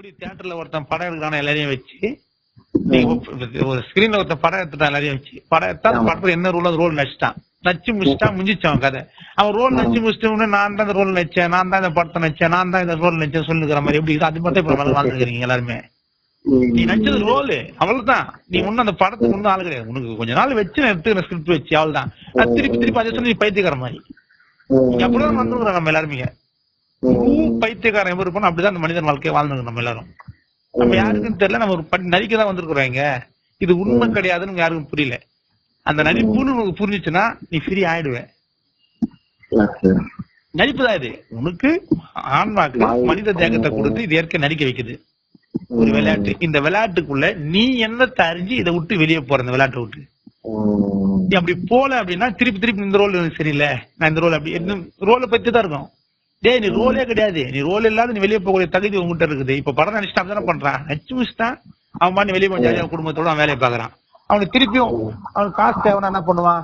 எப்படி தியேட்டர்ல ஒருத்தன் படம் எடுக்கிறான எல்லாரையும் வச்சு ஒரு- ஸ்கிரீன்ல ஒருத்தன் படம் எடுத்துட்டான் எல்லாரையும் வச்சு. படம் எடுத்தா அந்த படத்துல என்ன ரோல் ரோல் நடிச்சிட்டான். நச்சு முடிச்சிட்டான் முடிஞ்சிச்சு அவன் கதை. அவன் ரோல் நச்சு முடிச்சிட்டு நான் தான் இந்த ரோல் நடிச்சேன் நான் தான் இந்த படத்தை நடிச்சேன் நான் தான் இந்த ரோல் நடிச்சேன் சொல்லுங்கிற மாதிரி எப்படி அது மட்டும் இப்ப வாழ்ந்துக்கிறீங்க எல்லாருமே. நீ நடிச்சது ரோலு அவ்வளவுதான். நீ ஒண்ணும் அந்த படத்துக்கு ஒண்ணும் ஆளு கிடையாது. உனக்கு கொஞ்ச நாள் வச்சு நான் எடுத்துக்கிற ஸ்கிரிப்ட் வச்சு அவ்வளவுதான். அது திருப்பி திருப்பி அதை சொல்லி நீ பைத்தியக்கார மாதிரி. நீங்க அப்படிதான் வந்துக்கிறோம் நம்ம எல்லாருமே. பைத்தியக்காரன் எப்படி இருப்போம் அப்படிதான் அந்த மனிதன் வாழ்க்கையை வாழ்ந்துங்க நம்ம எல்லாரும். நம்ம யாருக்குன்னு தெரியல நம்ம ஒரு படி நடிக்க தான் வந்திருக்கிறோம் இது உண்மை கிடையாதுன்னு யாருக்கும் புரியல. அந்த நடிப்புன்னு உனக்கு புரிஞ்சுச்சுன்னா நீ ஃப்ரீ ஆயிடுவே. நடிப்பு தான் இது. உனக்கு ஆன்மாக்கு மனித தேகத்தை கொடுத்து இது ஏற்க நடிக்க வைக்குது. ஒரு விளையாட்டு. இந்த விளையாட்டுக்குள்ள நீ என்னத்தை அறிஞ்சு இதை விட்டு வெளியே போற இந்த விளையாட்டை விட்டு? நீ அப்படி போல அப்படின்னா திருப்பி திருப்பி இந்த ரோல் சரியில்லை. நான் இந்த ரோல் அப்படி ரோலை பத்தி தான் இருக்கும் டேய் நீ ரோலே கிடையாது. நீ ரோல் இல்லாத நீ வெளியே போகக்கூடிய தகுதி உங்ககிட்ட இருக்குது. இப்ப படம் நடிச்சுட்டு தானே பண்றான். நடிச்சு முடிச்சுட்டான் அவன் பாட்டு வெளியே போய் ஜாலியா குடும்பத்தோட அவன் வேலையை பாக்குறான் அவனுக்கு திருப்பியும் அவனுக்கு காசு தேவைன்னா என்ன பண்ணுவான்?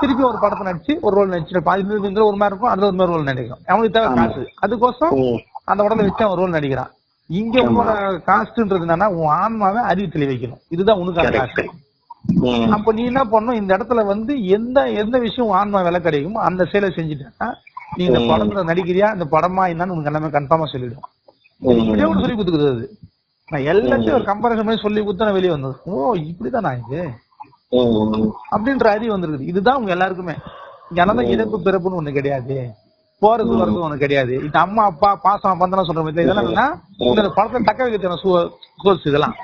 திருப்பி ஒரு படத்தை நடிச்சு ஒரு ரோல் நடிச்சு பாதி ஒரு மாதிரி இருக்கும் அடுத்த ஒரு மாதிரி ரோல் நடிக்கும். அவனுக்கு தேவை காசு. அதுக்கோசம் அந்த படத்தை வச்சு அவன் ரோல் நடிக்கிறான். இங்க உன்னோட காஸ்ட்ன்றது என்னன்னா உன் ஆன்மாவை அறிவு தெளி வைக்கணும். இதுதான் உனக்கான காசு அப்ப நீ என்ன பண்ணணும்? இந்த இடத்துல வந்து எந்த எந்த விஷயம் ஆன்மா விலை கிடைக்குமோ அந்த செயலை செஞ்சுட்டா நீ இந்த படத்துல நடிக்கிறியா? இந்த படமா என்னன்னு உனக்கு எல்லாமே கன்ஃபார்மா சொல்லிடும் இப்படியே ஒரு சொல்லி கொடுத்துக்குது அது. நான் எல்லாத்தையும் ஒரு கம்பேரிசன் பண்ணி சொல்லி கொடுத்து நான் வெளியே வந்தது. ஓ இப்படிதான் நான் இது அப்படின்ற அறிவு வந்திருக்குது. இதுதான் உங்க எல்லாருக்குமே. இங்கெல்லாம் இறப்பு பிறப்புன்னு ஒண்ணு கிடையாது. போறது வரது ஒண்ணு கிடையாது. இந்த அம்மா அப்பா பாசம் பந்தனம் சொல்ற மாதிரி இதெல்லாம் இந்த படத்தை தக்க வைக்கிற சோர்ஸ் இதெல்லாம்.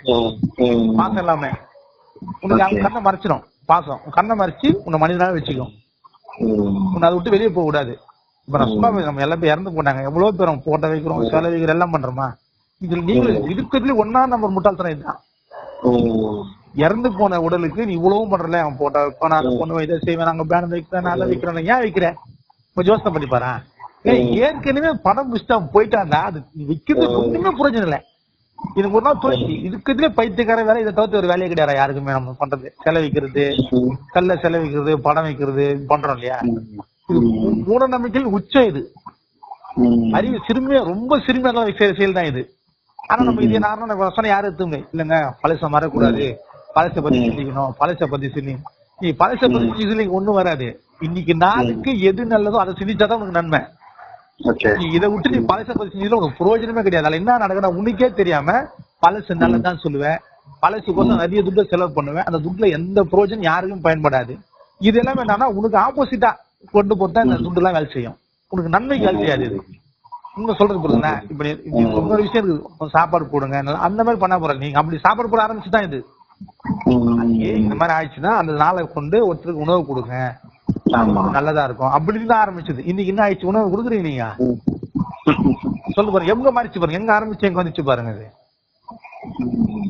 பாசம் எல்லாமே உனக்கு அவங்க கண்ணை மறைச்சிடும் பாசம். கண்ணை மறைச்சு உன்னை மனிதனாவே வச்சுக்கும். உன்னை அதை விட்டு வெளியே போக கூடாது இப்ப நான் சும்மா நம்ம எல்லா பேர் இறந்து போட்டாங்க எவ்வளவு பேர் அவங்க போட்டோ வைக்கிறோம் சிலை வைக்கிறோம் எல்லாம் பண்றோமா? இதுல நீங்களும் இருக்கிறதுல ஒன்னா நம்பர் முட்டாள்தனம் இதுதான். இறந்து போன உடலுக்கு நீ இவ்வளவும் பண்றல அவன் போட்டோ வைப்பான் நான் அதை பண்ணுவேன் இதை செய்வேன் நாங்க பேனர் வைக்கிறேன் நான் அதை வைக்கிறேன் ஏன் வைக்கிற கொஞ்சம் யோசனை பண்ணி பாரு. ஏற்கனவே படம் அவன் போயிட்டான்டா அது வைக்கிறது ஒண்ணுமே புரிஞ்சது இல்ல. எனக்கு ஒரு நாள் தோணுச்சு இதுக்குதுல பைத்தியக்கார வேலை இதை தவிர்த்து ஒரு வேலையே கிடையாது யாருக்குமே நம்ம பண்றது. செலை வைக்கிறது கல்ல செலை வைக்கிறது படம் வைக்கிறது பண்றோம் இல்லையா? மூட நம்பிக்கையில் உச்சம் இது. அறிவு சிறுமையா ரொம்ப சிறுமையான செயல் தான் இது. ஆனா நம்ம இது நார்மலா வசனம் யாரும் எடுத்துங்க இல்லங்க பழச மறக்கூடாது. பழச பத்தி சிந்திக்கணும் பழச பத்தி சிந்தி நீ பழச பத்தி சிந்தி ஒண்ணும் வராது. இன்னைக்கு நாளுக்கு எது நல்லதோ அதை சிந்திச்சாதான் உனக்கு நன்மை. இதை விட்டு நீ பழச பத்தி செஞ்சதுல உனக்கு பிரயோஜனமே கிடையாது. அதுல என்ன நடக்குதுன்னா உனக்கே தெரியாம பழசு நல்லதான் சொல்லுவேன். பழசு கோசம் நிறைய துட்டு செலவு பண்ணுவேன். அந்த துட்டுல எந்த பிரயோஜனம் யாருக்கும் பயன்படாது. இது எல்லாமே என்னன்னா உனக்கு ஆப்போசிட்டா கொண்டு போட்டா இந்த துட்டு எல்லாம் வேலை செய்யும். உனக்கு நன்மைக்கு வேலை செய்யாது இது. உங்க சொல்றது புரியுதுண்ணா இப்ப இன்னொரு விஷயம் இருக்குது கொஞ்சம் சாப்பாடு போடுங்க. அந்த மாதிரி பண்ண போற நீங்க அப்படி சாப்பாடு போட ஆரம்பிச்சுதான் இது. ஏய், இந்த மாதிரி ஆயிடுச்சுன்னா அந்த நாளை கொண்டு ஒருத்தருக்கு உணவு கொடுங்க. நல்லதா இருக்கும். அப்படின்னு தான் ஆரம்பிச்சது. இன்னைக்கு என்ன ஆயிடுச்சு? உணவு கொடுக்குறீங்க நீங்க? சொல்லு பாருங்க எங்க மாறிச்சு பாருங்க. எங்க ஆரம்பிச்சு எங்க வந்துச்சு பாருங்க இது.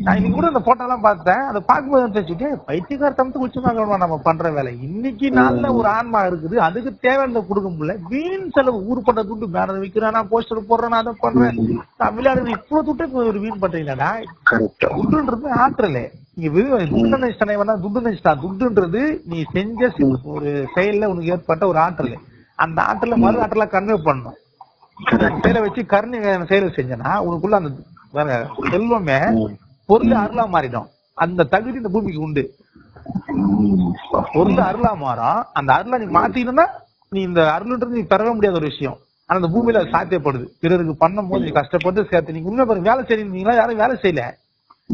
நான் இன்னைக்கு கூட அந்த போட்டோ எல்லாம் பார்த்தேன். அதை பார்க்கும்போது தெரிஞ்சுட்டு பைத்தியக்கார தமத்து உச்சமாக நம்ம பண்ற வேலை. இன்னைக்கு நாள்ல ஒரு ஆன்மா இருக்குது. அதுக்கு தேவையான கொடுக்க முடியல. வீண் செலவு ஊருப்பட்ட துட்டு பேனர் வைக்கிறேன் நான் போஸ்டர் போடுறேன் அதை பண்றேன். விளையாடுறது இவ்வளவு துட்டு ஒரு வீண் பண்றீங்களாடா? துட்டுன்றது ஆற்றலே. துட்டு நினைச்சிட்டானே வேணா துட்டு நினைச்சிட்டா துட்டுன்றது நீ செஞ்ச ஒரு செயல்ல உனக்கு ஏற்பட்ட ஒரு ஆற்றல். அந்த ஆற்றலை மறு ஆற்றலா கன்வே பண்ணணும். அந்த செயலை வச்சு கருணை செயலை செஞ்சனா உனக்குள்ள அந்த வேற செல்வமே பொருள் அருளா மாறிடும். அந்த தகுதி இந்த பூமிக்கு உண்டு. பொருள் அருளா மாறும். அந்த அருளை நீ மாத்திக்கணும்னா நீ இந்த அருள்ன்றது நீ பெறவே முடியாத ஒரு விஷயம். ஆனா அந்த பூமியில சாத்தியப்படுது. பிறருக்கு பண்ணும்போது நீ கஷ்டப்பட்டு சேர்த்து நீங்க உண்மை பாருங்க வேலை செய்றீங்க யாரும் வேலை செய்யல.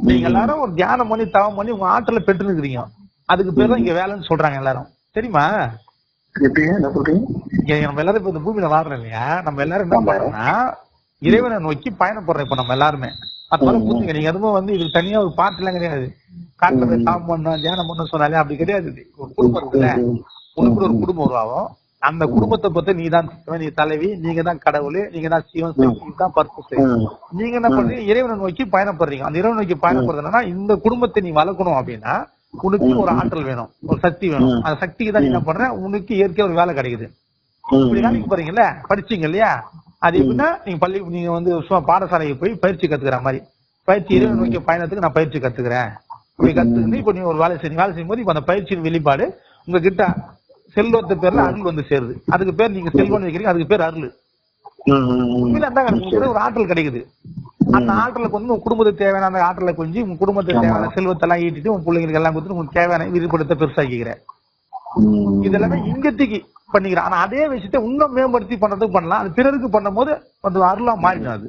நீங்க எல்லாரும் ஒரு தியானம் பண்ணி தவம் பண்ணி உங்க ஆற்றல பெற்று இருக்கிறீங்க அதுக்கு பேர் தான் இங்க வேலைன்னு சொல்றாங்க எல்லாரும். தெரியுமா? நம்ம எல்லாரும் இப்ப இந்த பூமியில வாழ்றோம் இல்லையா? நம்ம எல்லாரும் என்ன பண்றோம்னா இறைவனை நோக்கி பயணப்படுறோம் இப்ப நம்ம எல்லாருமே. அதனால புரிஞ்சுங்க நீங்க எதுவும் வந்து இதுக்கு தனியா ஒரு பாட்டு எல்லாம் கிடையாது. காட்டுல போய் சாமம் பண்ணணும் தியானம் பண்ணணும் சொன்னாலே அப்படி கிடையாது. ஒரு குடும்பம் இருக்குல்ல. உனக்கு ஒரு குடும்பம் உருவாகும். அந்த குடும்பத்தை பத்தி நீ தான் நீ தலைவி நீங்க தான் கடவுள் நீங்க தான் சிவன் தான் பர்பஸ் நீங்க என்ன பண்றீங்க? இறைவனை நோக்கி பயணப்படுறீங்க அந்த இறைவனை நோக்கி பயணப்படுறது என்னன்னா இந்த குடும்பத்தை நீ வளர்க்கணும் அப்படின்னா உனக்கு ஒரு ஆற்றல் வேணும். ஒரு சக்தி வேணும். அந்த சக்திக்கு தான் நீ என்ன பண்ற? உனக்கு இயற்கையா ஒரு வேலை கிடைக்குது. இப்படி வேலைக்கு போறீங்கல்ல? படிச்சீங்க இல்லையா? அது எப்படின்னா நீங்க பள்ளி நீங்க வந்து சும்மா பாடசாலைக்கு போய் பயிற்சி கத்துக்கிற மாதிரி. பயிற்சி இறைவன் நோக்கிய பயணத்துக்கு நான் பயிற்சி கத்துக்கிறேன். இப்படி கத்துக்கிட்டு இப்ப நீங்க ஒரு வேலை செய்யுங்க வேலை செய்யும்போது இப்ப அந்த பயிற்சியின் வெளிப்பாடு உங்ககிட்ட செல்வத்து பேர்ல அருள் வந்து சேருது. அதுக்கு பேர் நீங்க செல்வம் வைக்கிறீங்க அதுக்கு பேர் அருள். உண்மையில உங்களுக்கு ஒரு ஆற்றல் கிடைக்குது. அந்த ஆற்றலை கொஞ்சம் உன் குடும்பத்துக்கு தேவையான அந்த ஆற்றலை கொஞ்சம் உன் குடும்பத்துக்கு. தேவையான செல்வத்தெல்லாம் ஈட்டிட்டு உன் பிள்ளைங்களுக்கு எல்லாம் கொடுத்துட்டு உனக்கு தேவையான விருப்பத்தை பெருசாக்கிக்கிற ம். இதெல்லாமே இங்கத்திக்கு பண்ணிக்கிறேன். ஆனா அதே விஷயத்தை இன்னும் மேம்படுத்தி பண்றதுக்கு பண்ணலாம். அது பிறருக்கு பண்ணும்போது அது அருளா மாறிடும் அது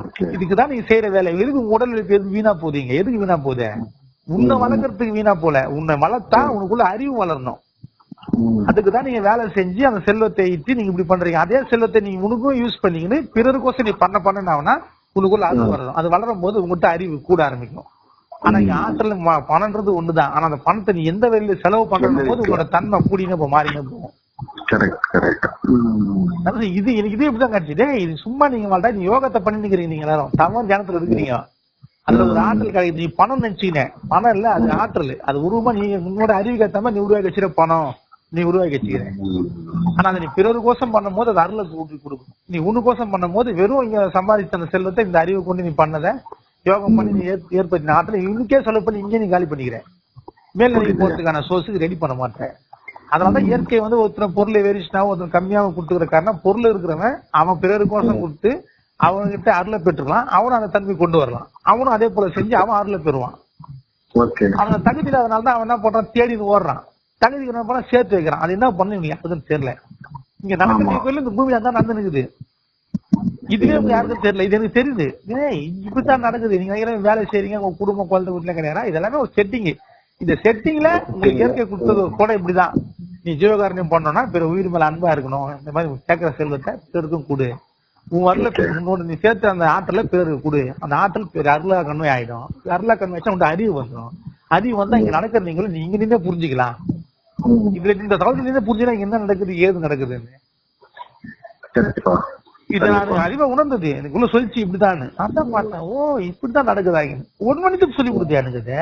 ஓகே இதுக்கு தான் நீங்க செய்யற வேலை. எதுக்கு உடல் எதுக்கு வீணா போதீங்க எதுக்கு வீணா போகுது? உன்னை வளர்க்கறதுக்கு வீணா போல உன்னை வளர்த்தா உனக்குள்ள அறிவு வளரணும். ம். அதுக்கு தான் நீங்க வேலை செஞ்சு அந்த செல்வத்தை ஈட்டி நீங்க இப்படி பண்றீங்க. அதே செல்வத்தை நீங்க உனக்கும் யூஸ் பண்ணீங்கன்னு பிறருக்கோசம் நீ பண்ண பண்ணனாவனா உனக்குள்ள அறிவு வரணும் அது வளரும் போது உங்ககிட்ட அறிவு கூட ஆரம்பிக்கும். ஆனா இங்க ஆற்றல் பணம்ன்றது ஒண்ணுதான். ஆனா அந்த பணத்தை நீ எந்த வழியில செலவு பண்றது போது உங்களோட தன்மை கூடினே இப்போ மாறினே போகும் இது எனக்கு இதே இப்படிதான் கிடைச்சு டேய் இது சும்மா நீங்க வாழ்ந்தா நீ யோகத்தை பண்ணிக்கிறீங்க நீங்க எல்லாரும் தியானத்துல இருக்கிறீங்க. அதுல ஒரு ஆற்றல் கிடைக்குது. நீ பணம் நினைச்சீங்க பணம் இல்ல அது ஆற்றல். அது உருவமா நீ உன்னோட ஏத்த மாதிரி நீ உருவாக்கி வச்சிருக்க பணம். நீ உருவாக்கி வச்சுக்கிற. ஆனா அதை நீ பிறருக்கோசம் பண்ணும்போது அது அருளை கொடுக்கும். நீ உனக்கோசம் பண்ணும்போது வெறும் இங்க சம்பாதிச்ச அந்த செல்வத்தை இந்த அறிவை கொண்டு நீ பண்ணத யோகம் பண்ணி நீ ஏற்- ஏற்படுத்தின ஆற்றல் இன்னைக்கே செலவு பண்ணி இங்கே நீ காலி பண்ணிக்கிற மேல்நிலைக்கு போறதுக்கான சோர்ஸுக்கு ரெடி பண்ண மாட்டேன். அதனாலதான் இயற்கை வந்து ஒருத்தர் பொருளை வேரிச்சுனா ஒருத்தர் கம்மியாக கொடுத்துக்கிற காரணம் பொருள் இருக்கிறவன் அவன் பிறருக்கோசம் கொடுத்து அவன்கிட்ட அருளை பெற்றுக்கலாம். அவனும் அந்த தன்மை கொண்டு வரலாம். அவனும் அதே போல செஞ்சு அவன் அருளை பெறுவான். அவன் தகுதி இல்லாதனால தான் அவன் என்ன பண்றான்? தேடி ஓடுறான். தகுதி என்ன பண்ணா சேர்த்து வைக்கிறான். அது என்ன பண்ணு யாருக்கும் தெரியல. இங்க கோயில் இந்த பூமியில தான் நடந்து இருக்குது. இதுவே யாருக்கும் தெரியல. இது எனக்கு தெரியுது. இப்படித்தான் நடக்குது. நீங்க வேலை செய்றீங்க உங்க குடும்ப குழந்தை வீட்டுல கிடையாது. இதெல்லாமே ஒரு செட்டிங் இந்த செட்டிங்ல உங்களுக்கு இயற்கை கொடுத்தது கூட இப்படிதான். நீ ஜீவகாரணியம் பண்ணோம்னா பிற உயிர் மேல அன்பா இருக்கணும். இந்த மாதிரி கேட்கிற செல்வத்தை பிறருக்கும் கொடு. உன் வரல உன்னோட நீ சேர்த்த அந்த ஆற்றல பிறருக்கு கொடு. அந்த ஆற்றல் பிற அருளா கண்மை ஆயிடும். அருளா கண்மை வச்சா உன்ட அறிவு வந்துடும் அறிவு வந்தா இங்க நடக்கிற நீங்களும் நீங்க நின்னே புரிஞ்சுக்கலாம். இதுல இந்த தளத்துல நின்று புரிஞ்சுனா இங்க என்ன நடக்குது ஏது நடக்குதுன்னு. இது நான் அறிவை உணர்ந்தது. எனக்குள்ள சொல்லிச்சு இப்படிதான் நான் தான் பார்த்தேன். ஓ இப்படிதான் நடக்குதா ஒரு மணிக்கு சொல்லி கொடுத்தியா எனக்கு இது?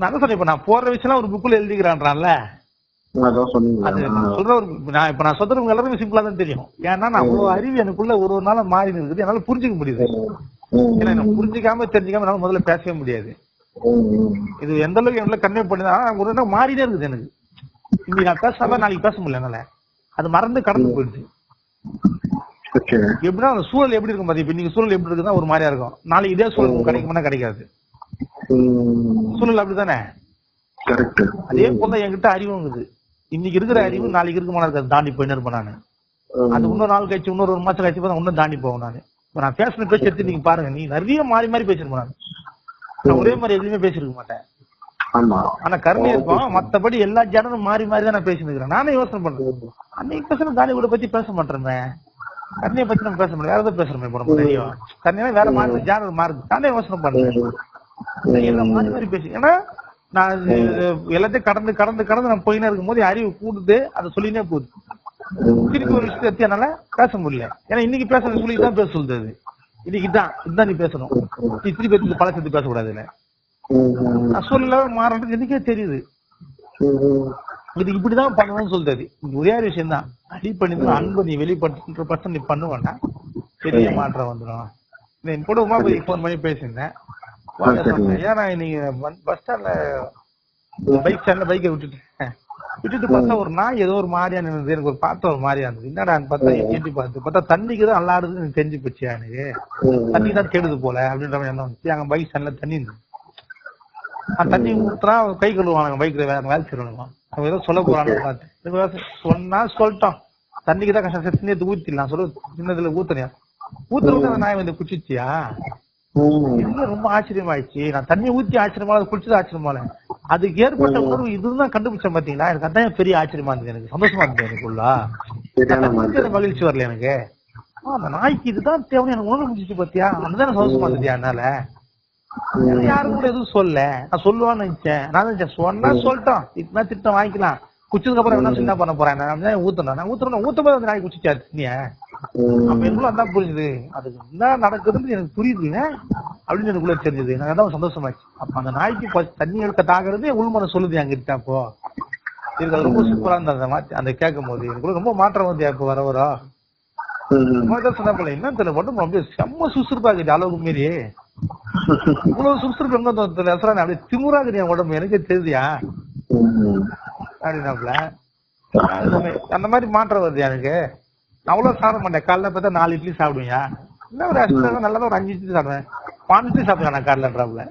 நான் தான் சொன்னேன்? இப்ப நான் போற விஷயம் ஒரு புக்குல எழுதிக்கிறான்றான்ல. சொல்ற ஒரு நான் இப்ப நான் சொல்றவங்க எல்லாருமே சிம்பிளா தான் தெரியும். ஏன்னா நான் அவ்வளவு அறிவு எனக்குள்ள ஒரு ஒரு நாள் மாறி இருக்குது. என்னால புரிஞ்சுக்க முடியுது. ஏன்னா எனக்கு புரிஞ்சுக்காம தெரிஞ்சுக்காம என்னால முதல்ல பேசவே முடியாது. இது எந்த அளவுக்கு என்னால கன்வே பண்ணுதான் ஒரு நாள் மாறிட்டே இருக்குது எனக்கு. இன்னைக்கு நான் பேசாம நாளைக்கு பேச முடியல என்னால. அது மறந்து கடந்து போயிடுச்சு எப்படின்னா அந்த சூழல் எப்படி இருக்கும் பாத்தி இப்ப இன்னைக்கு சூழல் எப்படி இருக்குன்னா ஒரு மாதிரியா இருக்கும். நாளைக்கு இதே சூழல் உங்களுக்கு கிடைக்குமா கிடைக்காது. சூழல் அப்படிதானே அதே போல என்கிட்ட அறிவுங்குது இன்னைக்கு இருக்கிற அறிவு நாளைக்கு இருக்குமா இருக்காது. தாண்டி போயின்னு இருப்பேன் நானு. அது இன்னொரு நாள் கழிச்சு இன்னொரு ஒரு மாசம் கழிச்சு பார்த்தா இன்னும் தாண்டி போவேன் நானு. நான் பேசுன பேச்சு எடுத்து நீங்க பாருங்க. நீ நிறைய மாறி மாறி பேசிருப்பேன் நான். நான் ஒரே மாதிரி எதுவுமே பேசிருக்க மாட்டேன். ஆனா கருணை இருக்கும். மத்தபடி எல்லா ஜனனும் மாறி மாறி தான் நான் பேசிட்டு இருக்கிறேன் நானே யோசனை பண்றேன். அன்னைக்கு தானி கூட பத்தி பேச மாட்டேன் கருணையை பத்தி நம்ம பேச முடியும் வேற ஏதாவது பேசுறோமே இப்போ நம்ம தெரியும். கருணையா வேற மாறுது ஜானர் மாறுது. தானே யோசனை பண்றேன். எல்லாம் மாறி மாறி பேசி. ஏன்னா நான் எல்லாத்தையும் கடந்து கடந்து கடந்து நான் போயினே இருக்கும்போது அறிவு கூடுது. அதை சொல்லினே போகுது. திருப்பி ஒரு விஷயத்தை எடுத்து என்னால பேச முடியல. ஏன்னா இன்னைக்கு பேசுறது சொல்லி தான் பேச சொல்லுது அது இன்னைக்கு தான் இதுதான் நீ பேசணும். நீ திருப்பி பழசத்து பேசக்கூடாது இல்ல ம். நான் சொல்லல மாறன்றது எனக்கே தெரியுது. இது இப்படிதான் பண்ணணும்னு சொல்றது. ஒரே ஒரு விஷயம் தான் அடிப்படை அன்பு நீ வெளிப்படுத்துன்ற பர்சன் நீ பண்ணுவேன்னா பெரிய மாற்றம் வந்துடும் என் கூட போய் ஃபோன் பண்ணி பேசியிருந்தேன். ஏன் நான் இன்னைக்கு பஸ் ஸ்டாண்ட்ல பைக் ஸ்டாண்ட்ல பைக்கை விட்டுட்டேன் விட்டுட்டு பார்த்தா ஒரு நாய் ஏதோ ஒரு மாதிரியா இருந்தது எனக்கு ஒரு பார்த்த ஒரு மாதிரியா இருந்தது. என்னடான்னு பார்த்தா எட்டி பார்த்து. பார்த்தா தண்ணிக்கு தான் நல்லா எனக்கு தெரிஞ்சு போச்சு எனக்கு. தண்ணி தான் தேடுது போல அப்படின்ற மாதிரி வந்துச்சு. அங்க பைக் ஸ்டாண்ட்ல தண்ணி இருந்தது. தண்ணி ஊத்துனா அவன் கை கழுவானுங்க பைக்ல வேற வேலை செய்யணுமா அவன் ஏதோ சொல்ல யோசனை, சொன்னா சொல்லிட்டோம் தண்ணிக்கு தான் கஷ்டம். நேற்று ஊத்திடலாம். சொல்லு சின்னதுல ஊத்துனியா? ஊத்துறது நாய் வந்து குச்சிச்சியா ரொம்ப ஆச்சரியமாயிடுச்சு. நான் தண்ணி ஊத்தி ஆச்சரியமா அது குடிச்சது ஆச்சரியமா. அதுக்கு ஏற்பட்ட உணர்வு இதுதான் கண்டுபிடிச்சேன் பாத்தீங்களா? எனக்கு அதான் பெரிய ஆச்சரியமா இருந்தது எனக்கு. சந்தோஷமா இருந்தது எனக்குள்ள மகிழ்ச்சி. வரல எனக்கு. அந்த நாய்க்கு இதுதான் தேவை எனக்கு உணர்வு முடிச்சிச்சு பாத்தியா? அதுதான் சந்தோஷமா இருந்தது என்னால. யாரும் கூட எதுவும் சொல்ல நான் சொல்லுவான்னு நினைச்சேன். நான் நினைச்சேன் சொன்னா சொல்லிட்டோம் இதுனா திட்டம் வாங்கிக்கலாம். குச்சதுக்கு அப்புறம் என்ன என்ன பண்ண போறேன்? நான் ஊத்தணும் நான் ஊத்துறேன் ஊத்தும் போது அந்த நாய் குச்சிச்சா நீ ம். அப்ப எனக்குள்ள அதான் புரிஞ்சுது. அதுக்கு என்ன நடக்குதுன்னு எனக்கு புரியுதுங்க அப்படின்னு எனக்குள்ள தெரிஞ்சது. எனக்கு அதான் சந்தோஷமாச்சு. அப்ப அந்த நாய்க்கு தண்ணி எடுக்க தாகிறது உள்மனம் சொல்லுது என்கிட்ட அப்போ. எனக்கு அது ரொம்ப சூப்பரா இருந்தது அந்த மாத்தி அந்த கேட்கும் போது எனக்குள்ள ரொம்ப மாற்றம் வந்து இப்ப வர வர. சொன்ன போல என்ன தெரியல. மட்டும் அப்படியே செம்ம சுறுசுறுப்பா இருக்குது அளவுக்கு மீறி இவ்வளவு சுறுசுறுப்பு எங்க வந்து நெசறானே அப்படியே திமுறா இருக்குது என் உடம்பு. எனக்கே தெரியுதியா? ம். அப்படின்னாப்புல அந்த மாதிரி- மாற்றம் வருது எனக்கு. அவ்வளவு சாப்பிட மாட்டேன். காலைல பார்த்தா நாலு இட்லி சாப்பிடுவியா? இல்ல ஒரு எக்ஸ்ட்ரா நல்லா ஒரு அஞ்சு இட்லி சாப்பிடுவேன். பாஞ்சு இட்லி சாப்பிடுவேன் நான்.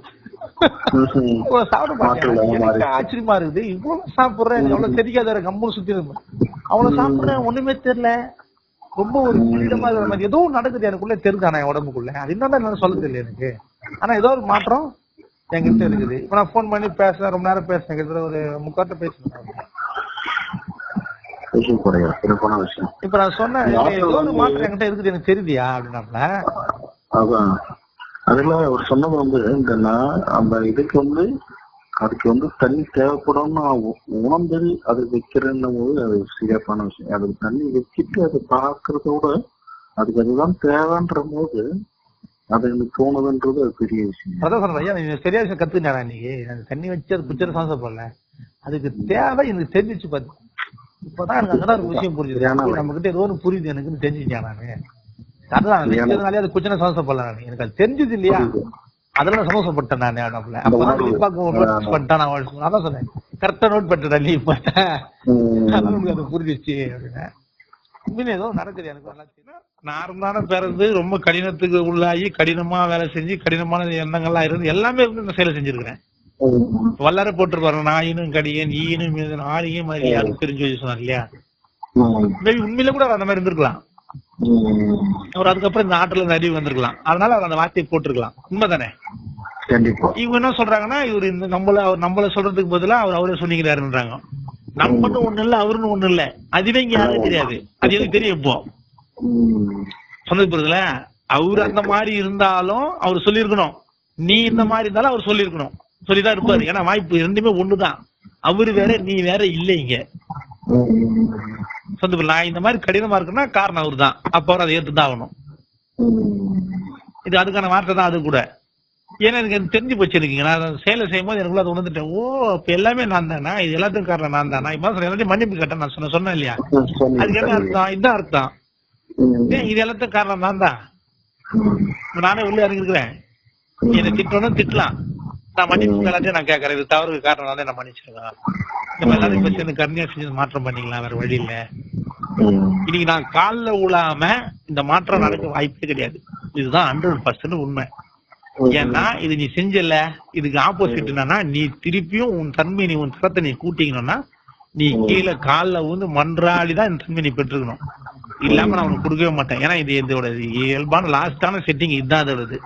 இவ்வளவு சாப்பிட மாட்டேன். ஆச்சரியமா இருக்குது. இவ்வளவு சாப்பிடுறேன். எவ்வளவு தெரியாத கம்முன்னு சுத்தி அவ்வளவு சாப்பிடுறேன். ஒண்ணுமே தெரியல. ரொம்ப ஒரு புனிதமா இருக்கிற மாதிரி ஏதோ நடக்குது எனக்குள்ள தெரியுதானே என் உடம்புக்குள்ள. அது என்னதான் சொல்ல தெரியல எனக்கு. ஆனா ஏதோ ஒரு மாற்றம் என்கிட்ட இருக்குது. இப்ப நான் ஃபோன் பண்ணி பேசுறேன் ரொம்ப நேரம் பேசுறேன். கிட்டத்தட்ட ஒரு முக்காட்ட பேசுறேன் இப்ப நான் சொன்னேன் ஏதோ ஒரு மாற்றம் என்கிட்ட இருக்குது எனக்கு தெரியுதியா அப்படின்னாப்ல அதான். அதுல அவர் சொன்னது வந்து அந்த இதுக்கு வந்து அதுக்கு வந்து தண்ணி தேவைப்படும் நான் உ- உணர்ந்து அது வைக்கிறேன்னும் போது அது சிறப்பான விஷயம். அதுக்கு தண்ணி வச்சுட்டு அதை பார்க்கறத விட அதுக்கு அதுதான் தேவைன்ற போது அது எனக்கு தோணுதுன்றது அது பெரிய விஷயம். அதான் சொல்றேன் ஐயா நீங்க சரியா விஷயம் கத்துக்கிட்டா இன்னைக்கு. அந்த தண்ணி வச்சு அது பிடிச்சத சமசம் போடல. அதுக்கு தேவை எனக்கு தெரிஞ்சிச்சு பாத்து. இப்பதான் எனக்கு அங்கதான் ஒரு விஷயம் புரிஞ்சுது. நம்ம கிட்ட ஏதோ ஒன்று புரியுது எனக்குன்னு தெரிஞ்சுட்டேன் நானு. வச்சதுனாலே அது குச்சனை சமசப்படல நான். எனக்கு அது தெரிஞ்சது இல்லையா? அதுல நான் சமோசப்பட்டேன் நான் பண்ணிட்டேன் நான் அவளுக்கு அதான் சொன்னேன். கரெக்டா நோட் பண்ணிட்டேன் நீ பண்ணிட்டேன் உனக்கு அது புரிஞ்சிச்சு அப்படின்னு உண்மையிலே ஏதோ நடக்குது எனக்கு நல்லா. நார்மலான பிறந்து ரொம்ப கடினத்துக்கு உள்ளாகி கடினமா வேலை செஞ்சு கடினமான எண்ணங்கள்லாம் இருந்து எல்லாமே இருந்து இந்த செயலை செஞ்சிருக்கிறேன். வல்லார போட்டிருப்பாரு நாயினும் கடியன் ஈனும் ஆணியும் மாதிரி யாரும் தெரிஞ்சு சொன்னார் இல்லையா? மேபி உண்மையில கூட அந்த மாதிரி இருந்திருக்கலாம். அவர் அதுக்கப்புறம் இந்த ஆட்டுல இருந்து அறிவு வந்திருக்கலாம். அதனால அவர் அந்த வார்த்தையை போட்டிருக்கலாம். உண்மைதானே? இவங்க என்ன சொல்றாங்கன்னா இவர் இந்த நம்மள அவர் நம்மள சொல்றதுக்கு பதிலா அவர் அவரே சொல்லிக்கிறாருன்றாங்க. நம்மன்னு ஒண்ணு இல்ல அவருன்னு ஒண்ணு இல்ல. அதுவே இங்க யாருக்கும் தெரியாது. அது எனக்கு தெரியும் இப்போ? சொன்னது புரியுதுல? அவர் அந்த மாதிரி இருந்தாலும் அவர் சொல்லியிருக்கணும். நீ இந்த மாதிரி இருந்தாலும் அவர் சொல்லியிருக்கணும். சொல்லிதான் இருப்பாரு. ஏன்னா வாய்ப்பு ரெண்டுமே ஒண்ணுதான். அவரு வேற நீ வேற இல்ல இங்க. சொந்த. நான் இந்த மாதிரி கடினமா இருக்குன்னா காரணம் அவர் தான் அப்ப அவர் அதை ஏத்துதான் ஆகணும். இது அதுக்கான வார்த்தை தான் அது கூட. ஏன்னா எனக்கு அது தெரிஞ்சு போச்சு எனக்கு நான் செயலை செய்யும் போது எனக்குள்ள அதை உணர்ந்துட்டேன். ஓ அப்ப எல்லாமே நான் தானா? இது எல்லாத்துக்கும் காரணம் நான் தானா? இப்ப எல்லாத்தையும் மன்னிப்பு கேட்டேன். நான் சொன்ன சொன்னேன் இல்லையா? அதுக்கு என்ன அர்த்தம்? இதான் அர்த்தம். இது எல்லாத்துக்கும் காரணம் நான் தான். இப்ப நானே உள்ள இறங்கிருக்கிறேன் என்னை திட்டணும் திட்டலாம். நான் மன்னிப்பு எல்லாத்தையும் நான் கேட்கறேன். இது தவறுக்கு காரணம் நான் மன்னிச்சிருக்கேன் நம்ம இப்ப சேர்ந்து கருணையா செஞ்சு மாற்றம் பண்ணிக்கலாம் வேற வழி இல்ல. இன்னைக்கு நான் கால்ல உழாம இந்த மாற்றம் நடக்க வாய்ப்பே கிடையாது. இதுதான் ஹண்ட்ரட் பர்சன்ட் உண்மை. ஏன்னா இது நீ செஞ்சல. இதுக்கு ஆப்போசிட் என்னன்னா நீ திருப்பியும் உன் தன்மை நீ உன் தரத்தை நீ கூட்டிக்கணும்னா நீ கீழே கால்ல வந்து மன்றாடி தான் இந்த தன்மை நீ பெற்றுக்கணும். இல்லாம நான் உனக்கு கொடுக்கவே மாட்டேன். ஏன்னா இது இதோட இயல்பான லாஸ்டான செட்டிங் இதுதான் அதோடது.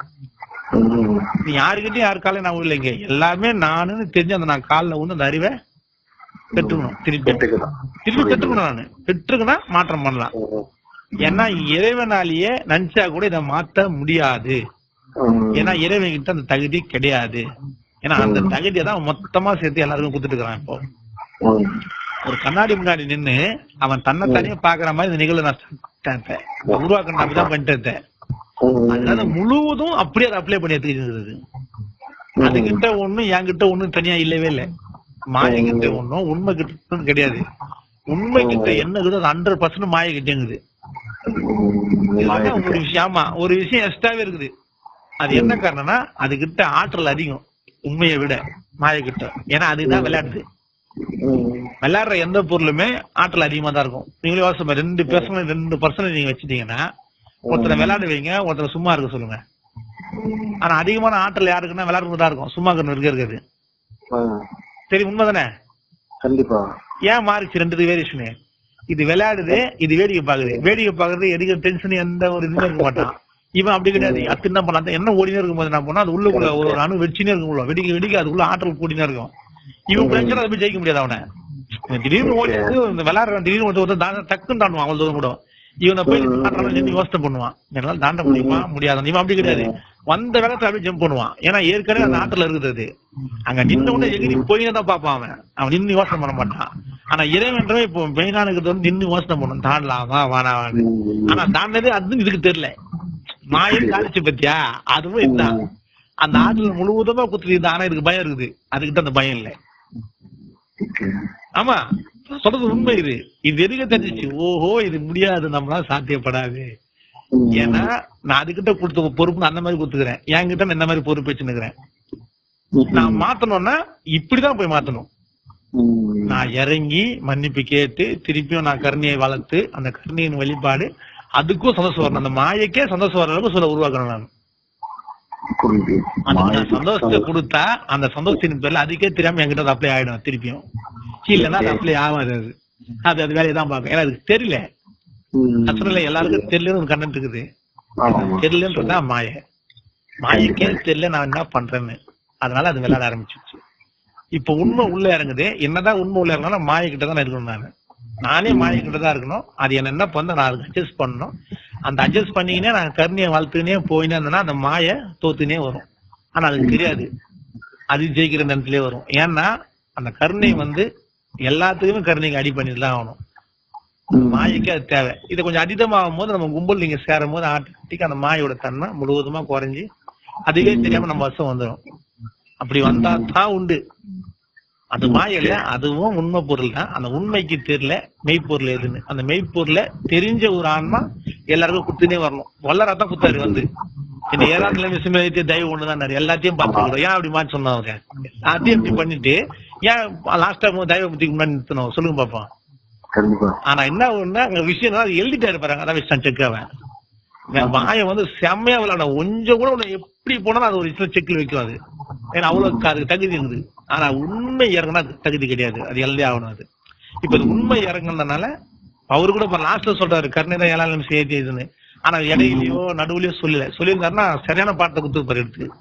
யாருக்கிட்டையும் யாரு காலையும் நான் இல்லைங்க எல்லாமே நானுன்னு தெரிஞ்சு அந்த நான் காலில் வந்து அந்த அறிவை பெற்றுக்கணும். திருப்பி திருப்பி பெற்றுக்கணும் நானு. பெற்றுக்கனா மாற்றம் பண்ணலாம். ஏன்னா இறைவனாலேயே நினைச்சா கூட இதை மாத்த முடியாது. ஏன்னா இறைவன் கிட்ட அந்த தகுதி கிடையாது. ஏன்னா அந்த தகுதியை தான் மொத்தமா சேர்த்து எல்லாருக்கும் கொடுத்துட்டு இருக்கிறான் இப்போ ஒரு கண்ணாடி முன்னாடி நின்னு அவன் தன்னைத்தானே பாக்குற மாதிரி இந்த நிகழ்வு நான் நான் உருவாக்கணும் அப்படிதான் பண்ணிட்டு அதனால முழுவதும் அப்படியே அதை அப்ளை பண்ணி எடுத்துக்கிறது அதுகிட்ட ஒண்ணும் என்கிட்ட ஒண்ணும் தனியா இல்லவே இல்ல. மாய கிட்ட ஒண்ணும் உண்மை கிட்ட கிடையாது. உண்மை கிட்ட என்ன இருக்குது அது ஹண்ட்ரட் பர்சன்ட் மாய கிட்டங்குது ஒரு விஷயம். ஆமா ஒரு விஷயம் எக்ஸ்ட்ராவே இருக்குது. அது என்ன காரணம்னா அதுகிட்ட ஆற்றல் அதிகம் உண்மையை விட மாய கிட்ட ஏன்னா அதுதான் விளையாடுது விளையாடுற எந்த பொருளுமே ஆற்றல் அதிகமா தான் இருக்கும். நீங்களே யோசனை ரெண்டு பர்சன்ட் ரெண்டு பர்சன்ட் நீங்க வச்சுட்டீங்கன்னா ஒருத்தரை விளையாட வைங்க ஒருத்தரை சும்மா இருக்க சொல்லுங்க. ஆனா அதிகமான ஆற்றல் யாருக்குன்னா விளையாடுறது தான் இருக்கும். சும்மா இருக்கிற இருக்காது. சரி உண்மைதானே? கண்டிப்பா. ஏன் மாறிச்சு ரெண்டு வேரியேஷனு இது விளையாடுது இது வேடிக்கை பாக்குது வேடிக்கை பாக்குறது எதுக்கு டென்ஷன் எந்த ஒரு இதுவுமே இருக்க மாட்டான். இவன் அப்படி கிடையாது. அது என்ன பண்ணா என்ன ஓடினே இருக்கும்போது என்ன பண்ணா அது உள்ளுக்குள்ள ஒரு ஒரு அணு வெடிச்சுனே இருக்கும் வெடிக்க வெடிக்க அதுக்குள்ள ஆற்றல் கூடினே இருக்கும். இவன் பிரச்சனை அதை போய் ஜெயிக்க முடியாது அவனை. திடீர்னு ஓடி இந்த விளையாடுறவன் திடீர்னு தாண்ட- டக்குன்னு தாண்டுவான் அவ்வளவு தூரம் கூட. இவனை போய் யோசனை பண்ணுவான். என்னால தாண்ட முடியுமா? முடியாது. இவன் அப்படி கிடையாது வந்த வேகத்துல அப்படியே ஜம்ப் பண்ணுவான். ஏன்னா ஏற்கனவே அந்த ஆற்றல் இருக்குது அது. அங்க நின்ன உடனே எகிரி போய் தான் பாப்பான் அவன். அவன் நின்னு யோசனை பண்ண மாட்டான். ஆனா இறைவன்றவன் இப்போ மெயினான இருக்கிறது வந்து நின்னு யோசனை பண்ணும். தாண்டலாமா வானாவான்னு ஆனா தாண்டதே அது இதுக்கு தெரியல. மாயம் காலிச்சு பத்தியா? அதுவும் இதுதான். அந்த ஆற்றல் முழுவதுமா குத்துது ஆனா இதுக்கு பயம் இருக்குது. அதுக்கிட்ட அந்த பயம் இல்ல. ஆமா. சொல்றது உண்மை இது. இது எதுக்கு தெரிஞ்சிச்சு? ஓஹோ இது முடியாது. நம்மளால சாத்தியப்படாது. ஏன்னா நான் அதுகிட்ட கொடுத்த பொறுப்பு அந்த மாதிரி கொடுத்துக்கிறேன். என்கிட்ட இந்த மாதிரி பொறுப்பு வச்சுன்னுக்கிறேன். நான் மாத்தணும்னா இப்படிதான் போய் மாத்தணும். நான் இறங்கி மன்னிப்பு கேட்டு திருப்பியும் நான் கருணையை வளர்த்து அந்த கருணையின் வெளிப்பாடு அதுக்கும் சந்தோஷம் வரணும். அந்த மாயைக்கே சந்தோஷம் வர அளவுக்கு சொல்ல உருவாக்கணும் நான். சந்தோஷத்தை கொடுத்தா அந்த சந்தோஷத்தின் பேர்ல அதுக்கே தெரியாம என்கிட்ட அப்ளை ஆயிடும் திருப்பியும். இல்லைன்னா அது அப்ளை ஆகாது அது. அது அது வேலையை தான் பார்க்கும். ஏன்னா அதுக்கு தெரியல. சொன்னல எல்லாருக்கும் தெரியலன்னு ஒரு கண்ணன் இருக்குது. ஆமா. தெரியலன்றதா மாய. மாயக்கே தெரியல நான் என்ன பண்றேன்னு. அதனால அது விளையாட ஆரம்பிச்சிருச்சு. இப்ப உண்மை உள்ள இறங்குது. என்னதான் உண்மை உள்ள இறங்கினாலும் மாய கிட்ட தான் இருக்கணும் நானு. நானே மாய கிட்ட தான் இருக்கணும். அது என்ன என்ன பண்ண நான் அதுக்கு அட்ஜஸ்ட் பண்ணணும். அந்த அட்ஜஸ்ட் பண்ணிக்கினே நான் கருணையை வளர்த்துனே போயினே இருந்தேன்னா அந்த மாய தோத்துனே வரும். ஆனா அதுக்கு தெரியாது. அது ஜெயிக்கிற நேரத்திலே வரும். ஏன்னா அந்த கருணை வந்து எல்லாத்துக்குமே கருணைக்கு அடி பண்ணிட்டு தான் ஆகணும். ம். மாயைக்கு அது தேவை. இது கொஞ்சம் அதிகமாகும் போது நம்ம கும்பல் நீங்க சேரும் போது ஆட்டோமேட்டிக் அந்த மாயோட தன்மை முழுவதுமா குறைஞ்சி அதுவே தெரியாம நம்ம வசம் வந்துடும் அப்படி வந்தா தான் உண்டு. அது மாயல்ல அதுவும் உண்மை பொருள் தான். அந்த உண்மைக்கு தெரியல மெய்ப்பொருள் எதுன்னு. அந்த மெய்ப்பொருளை தெரிஞ்ச ஒரு ஆன்மா எல்லாருக்கும் குத்துனே வரணும். வல்லரா தான் குத்தாரு வந்து. இந்த ஏழாம் நிலைமை சிம்மத்தை தயவு ஒண்ணுதான் எல்லாத்தையும் பார்த்துக்கிறோம் ஏன் அப்படி மாற்றி சொன்னாங்க எல்லாத்தையும் இப்படி பண்ணிட்டு ஏன் லாஸ்டா தயவு பத்தி முன்னாடி நிறுத்தணும்? சொல்லுங்க பாப்போம். ஆனா என்ன ஒண்ணு அங்க விஷயம் எழுதிட்டாரு பாருங்க. அதான் விஷயம் செக் அவன் மாயம் வந்து செம்மையா விளையாட கொஞ்சம் கூட உன்னை எப்படி போனாலும் அது ஒரு வைக்கும் அது. ஏன்னா அவ்வளவு அதுக்கு தகுதி இருக்குது. ஆனா உண்மை இறங்கினா தகுதி கிடையாது. அது எழுதி ஆகணும் அது. இப்ப இது உண்மை இறங்குனதுனால அவரு கூட இப்ப லாஸ்ட்ல சொல்றாரு கருணை தான் ஏழாம் நிமிஷம் ஏத்தி இதுன்னு ஆனா இடையிலயோ நடுவுலயோ சொல்லல. சொல்லியிருந்தாருன்னா சரியான பாட்டை குத்துப்பாரு எடுத்து.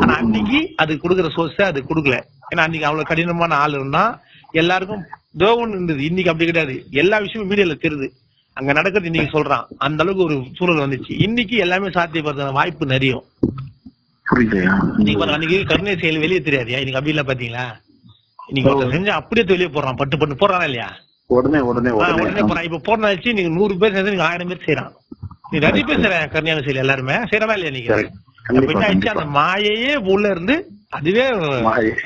ஆனா அன்னைக்கு அது கொடுக்குற சோர்ஸ் அது கொடுக்கல. ஏன்னா அன்னைக்கு அவ்வளவு கடினமான ஆள் இருந்தா எல்லாருக்கும் தோவன் இருந்தது. இன்னைக்கு அப்படி கிடையாது. எல்லா விஷயமும் மீடியால தெரியுது. அங்க நடக்கிறது இன்னைக்கு சொல்றான். அந்த அளவுக்கு ஒரு சூழல் வந்துச்சு. இன்னைக்கு எல்லாமே சாத்தியப்படுறதுன வாய்ப்பு நிறைய. அன்னைக்கு கருணை செயல் வெளியே தெரியாது இன்னைக்கு அப்படி இல்ல பாத்தீங்களா? இன்னைக்கு செஞ்சு அப்படியே வெளியே போடுறான். பட்டு பட்டு போடுறானா இல்லையா? உடனே உடனே உடனே. போறான். இப்ப நீங்க நூறு பேர் சேர்ந்து நீங்க ஆயிரம் பேர் செய்யறான் நீ நிறைய பேர் செய்யற கருணையான செயல் எல்லாருமே. செய்யறா இல்லையா நீங்க அந்த. மாயையே உள்ள இருந்து அதுவே.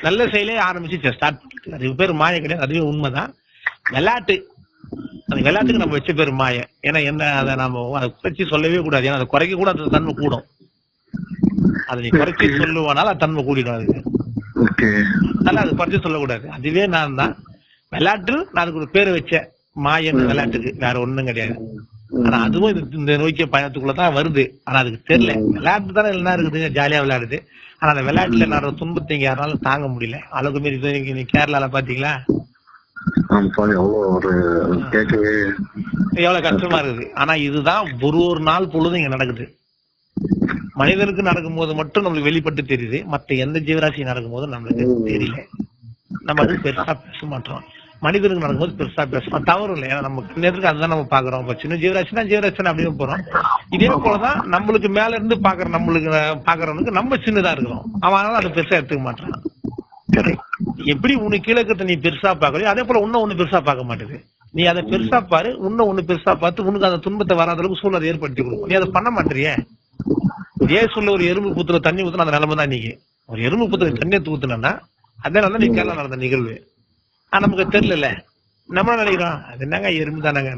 நல்ல செயலே ஆரம்பிச்சு ஸ்டார்ட் அது பேர் மாய கிடையாது. அதுவே உண்மைதான். விளையாட்டு. அந்த விளையாட்டுக்கு நம்ம வச்ச பேர் மாய. ஏன்னா என்ன அதை நம்ம அதை குறைச்சி சொல்லவே கூடாது. ஏன்னா அதை குறைக்க கூட அந்த தன்மை கூடும். அதை நீ குறைச்சி சொல்லுவானால அது தன்மை கூடிடும் அதுக்கு. அதனால அது குறைச்சி சொல்லக்கூடாது. அதுவே நான் தான். விளையாட்டு நான் அதுக்கு ஒரு பேர் வச்சேன். மாயன் விளையாட்டுக்கு. வேற ஒண்ணும் கிடையாது. ஆனா அதுவும் இது- இந்த நோக்கிய பயணத்துக்குள்ளதான் வருது. ஆனா அதுக்கு தெரியல. விளையாட்டு தானே என்ன இருக்குது. ஜாலியா விளையாடுது. ஆனா அந்த விளையாட்டுல நடற துன்பத்தை இங்க யாராலும் தாங்க முடியல. அளவுக்கு மீறி கேரளால பாத்தீங்களா? ஆமா சாரி அவ்வளோ ஒரு கேட்கவே எவ்வளவு கஷ்டமா இருக்குது. ஆனா இதுதான் ஒரு ஒரு நாள் பொழுதும் இங்க நடக்குது. மனிதனுக்கு நடக்கும்போது மட்டும் நம்மளுக்கு வெளிப்பட்டு தெரியுது. மத்த எந்த ஜீவராசி நடக்கும்போது நம்மளுக்கு தெரியல. நம்ம அது பெருசா பேச மாட்டோம். மனிதனுக்கு நடக்கும்போது பெருசா பேசுறோம் தவறு இல்லை. ஏன்னா நம்ம நேரத்துக்கு அதுதான் நம்ம பாக்குறோம் இப்ப சின்ன ஜீவராசி அப்படின்னு போறோம். இதே போலதான் நம்மளுக்கு மேல இருந்து பாக்குற நம்மளுக்கு பாக்குறவனுக்கு நம்ம சின்னதா இருக்கிறோம். அவன் அதனால அதை பெருசா எடுத்துக்க மாட்டான். எப்படி உனக்கு கீழக்கத்தை நீ பெருசா பாக்கலையோ அதே போல உன்ன ஒண்ணு பெருசா பார்க்க மாட்டேது நீ அதை பெருசா பாரு உன்ன ஒண்ணு பெருசா பார்த்து உனக்கு அந்த துன்பத்தை வராத அளவுக்கு சூழ்நிலை ஏற்படுத்தி கொடுக்கும் நீ அதை பண்ண மாட்டியே இதே சொல்ல ஒரு எறும்பு புத்துல தண்ணி ஊத்துன அந்த நிலைமை தான் நீங்க ஒரு எறும்பு புத்துல தண்ணி ஊத்துனா அதே நல்லா நீ கேரளா நடந்த நிகழ்வு. ஆனா நமக்கு தெரியல நம்ம நினைக்கிறோம் அது என்னங்க எறும்பு தானங்க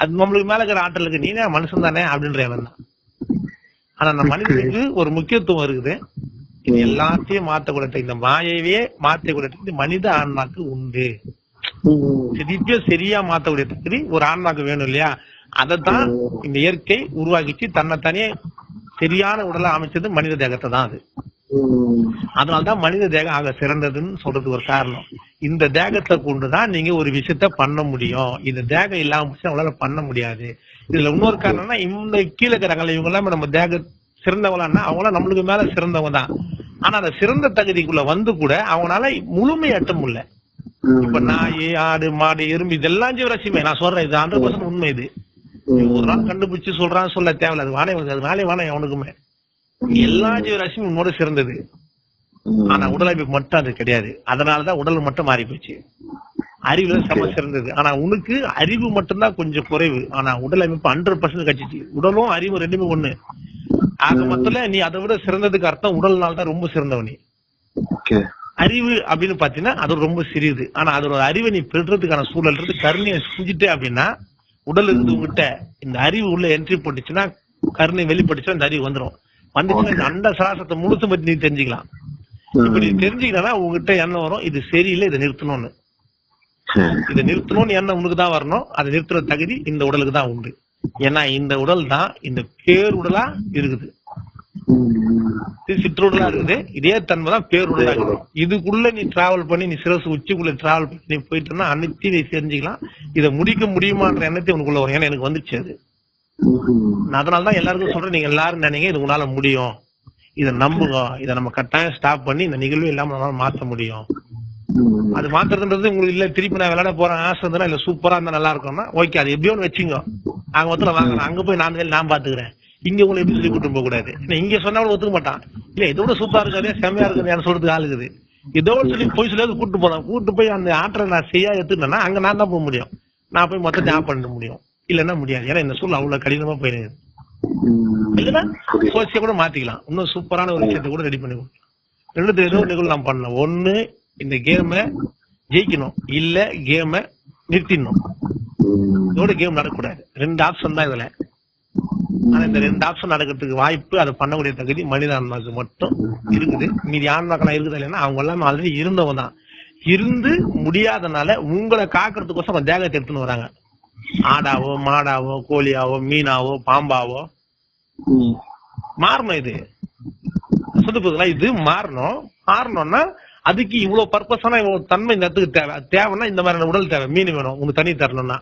அது நம்மளுக்கு மேல இருக்கிற ஆற்றலுக்கு நீனே மனுஷன் தானே அப்படின்ற எவன் தான். ஆனா அந்த மனிதனுக்கு ஒரு முக்கியத்துவம் இருக்குது. இது எல்லாத்தையும் மாத்தக்கூடிய இந்த மாயையே மாத்தக்கூடிய மனித ஆன்மாக்கு உண்டு. திருப்பியும் சரியா மாத்தக்கூடிய கூடிய ஒரு ஆன்மாக்கு வேணும் இல்லையா? அதைத்தான் இந்த இயற்கை உருவாக்கிச்சு. தன்னைத்தானே சரியான உடலை அமைச்சது மனித தேகத்தை தான் அது. அதனாலதான் மனித தேகம் ஆக சிறந்ததுன்னு சொல்றது ஒரு காரணம். இந்த தேகத்தை கொண்டுதான் நீங்க ஒரு விஷயத்த பண்ண முடியும். இந்த தேகம் இல்லாம உங்களால பண்ண முடியாது. இதுல இன்னொரு காரணம்னா இந்த கீழே இருக்கிறாங்கல்ல இவங்க எல்லாம் நம்ம தேக சிறந்தவங்களான்னா அவங்களாம் நம்மளுக்கு மேல சிறந்தவங்க தான் ஆனா அந்த சிறந்த தகுதிக்குள்ள வந்து கூட அவங்களால முழுமை எட்ட முடியல. இப்ப நாய் ஆடு மாடு எறும்பு இதெல்லாம் ஜீவராசியுமே நான் சொல்றேன் இது ஹண்ட்ரட் பர்சன்ட் உண்மை இது. ஒரு நாள் கண்டுபிடிச்சு சொல்றான்னு சொல்ல தேவையில்ல. அது வானே அது நாளே வானே அவனுக்குமே. எல்லா ஜீவராசியும் உன்னோட சிறந்தது. ஆனா உடலமைப்பு மட்டும் அது கிடையாது. அதனாலதான் உடல் மட்டும் மாறி போச்சு. அறிவுல சம சிறந்தது. ஆனா உனக்கு அறிவு மட்டும்தான் கொஞ்சம் குறைவு. ஆனா உடல் அமைப்பு ஹண்ட்ரட் பர்சன்ட் கட்சிச்சு உடலும் அறிவு ரெண்டுமே ஒண்ணு. ஆக மொத்தத்துல நீ அதை விட சிறந்ததுக்கு அர்த்தம் உடல்னால தான் ரொம்ப சிறந்தவ நீ. அறிவு அப்படின்னு பாத்தீங்கன்னா அது ரொம்ப சிறியது. ஆனா அதோட அறிவை நீ பெறுறதுக்கான சூழல் இருந்து கருணையை செஞ்சுட்டே அப்படின்னா உடல் இருந்து உங்ககிட்ட இந்த அறிவு உள்ள என்ட்ரி போட்டுச்சுன்னா கருணை வெளிப்பட்டுச்சுன்னா இந்த அறிவு வந்துரும். வந்துச்சுன்னா இந்த அண்ட சராசத்தை முழுசு பத்தி நீ தெரிஞ்சுக்கலாம். இப்ப நீ தெரிஞ்சுக்கிட்டா உங்ககிட்ட எண்ணம் வரும் இது சரியில்லை இதை நிறுத்தணும்னு. இதை நிறுத்தணும்னு எண்ணம் உனக்கு தான் வரணும் அதை நிறுத்துற தகுதி இந்த உடலுக்கு தான் உண்டு. ஏன்னா இந்த உடல் தான் இந்த பேருடலா இருக்குது. சிற்றுடலா இருக்குது. இதே தன்மை தான் பேருடலா இருக்குது. இதுக்குள்ள நீ டிராவல் பண்ணி நீ சிரசு உச்சிக்குள்ள டிராவல் பண்ணி நீ போயிட்டேன்னா நீ தெரிஞ்சுக்கலாம். இதை முடிக்க முடியுமான்ற எண்ணத்தை உனக்குள்ள வரும். ஏன்னா எனக்கு வந்துச்சு அது. நான் அதனால தான் எல்லாருக்கும் சொல்றேன். நீங்க எல்லாரும் நினைங்க இது உங்களால முடியும். இதை நம்புங்க. இதை நம்ம கட்டாயம் ஸ்டாப் பண்ணி இந்த நிகழ்வு இல்லாம நம்மளால மாத்த முடியும். அது மாத்துறதுன்றது உங்களுக்கு இல்ல திருப்பி நான் விளையாட போறேன் ஆசை இருந்தா இல்ல சூப்பரா இருந்தா நல்லா இருக்கும்னா ஓகே அது எப்படியோன்னு வச்சுங்க அங்க மொத்தம் வாங்க நான் அங்க போய் நான் வேலை நான் பாத்துக்கிறேன். இங்க உங்களை எப்படி சொல்லி கூட்டு போக கூடாது இங்க சொன்னா கூட ஒத்துக்க மாட்டான். இல்ல இதோட சூப்பரா இருக்காது செம்மையா இருக்குது சொல்றதுக்கு ஆள் இருக்குது. இதோட சொல்லி போய் சொல்லி கூட்டு போனேன் கூட்டு போய் அந்த ஆற்றலை நான் செய்யா எடுத்துட்டேன்னா அங்க நான் தான் போக முடியும். நான் போய் மொத்தத்தை ஆஃப் பண்ண முடியும். இல்லன்னா முடியாது. ஏன்னா இந்த சூழல் அவ்வளவு கடினமா போயிருது. இல்லன்னா. சோசிய கூட மாத்திக்கலாம். இன்னும் சூப்பரான ஒரு விஷயத்தை கூட ரெடி பண்ணி கொடுக்கலாம். ரெண்டு ஏதோ நிகழ்வு நாம் பண்ணலாம் ஒண்ணு இந்த கேமை ஜெயிக்கணும். இல்ல கேமை நிறுத்திடணும். இதோட கேம் நடக்கக்கூடாது. ரெண்டு ஆப்ஷன் தான் இதுல. ஆனா இந்த ரெண்டு ஆப்ஷன் நடக்கிறதுக்கு வாய்ப்பு அதை பண்ணக்கூடிய தகுதி மனித ஆன்மாக்கு மட்டும் இருக்குது. மீதி ஆன்மாக்கெல்லாம் இருக்குது இல்லைன்னா அவங்க எல்லாம் ஆல்ரெடி இருந்தவங்க தான் இருந்து முடியாதனால உங்களை காக்கிறதுக்கோசம் தேகத்தை எடுத்துன்னு வராங்க. ஆடாவோ மாடாவோ கோழியாவோ மீனாவோ பாம்பாவோ. மாறணும் இது. போதுங்களா இது மாறணும். மாறணும்னா அதுக்கு இவ்வளவு பர்பஸான இவ்வளவு தன்மை இந்த இடத்துக்கு தேவை. தேவைன்னா இந்த மாதிரியான உடல் தேவை. மீன் வேணும். உங்களுக்கு தண்ணி தரணும்னா.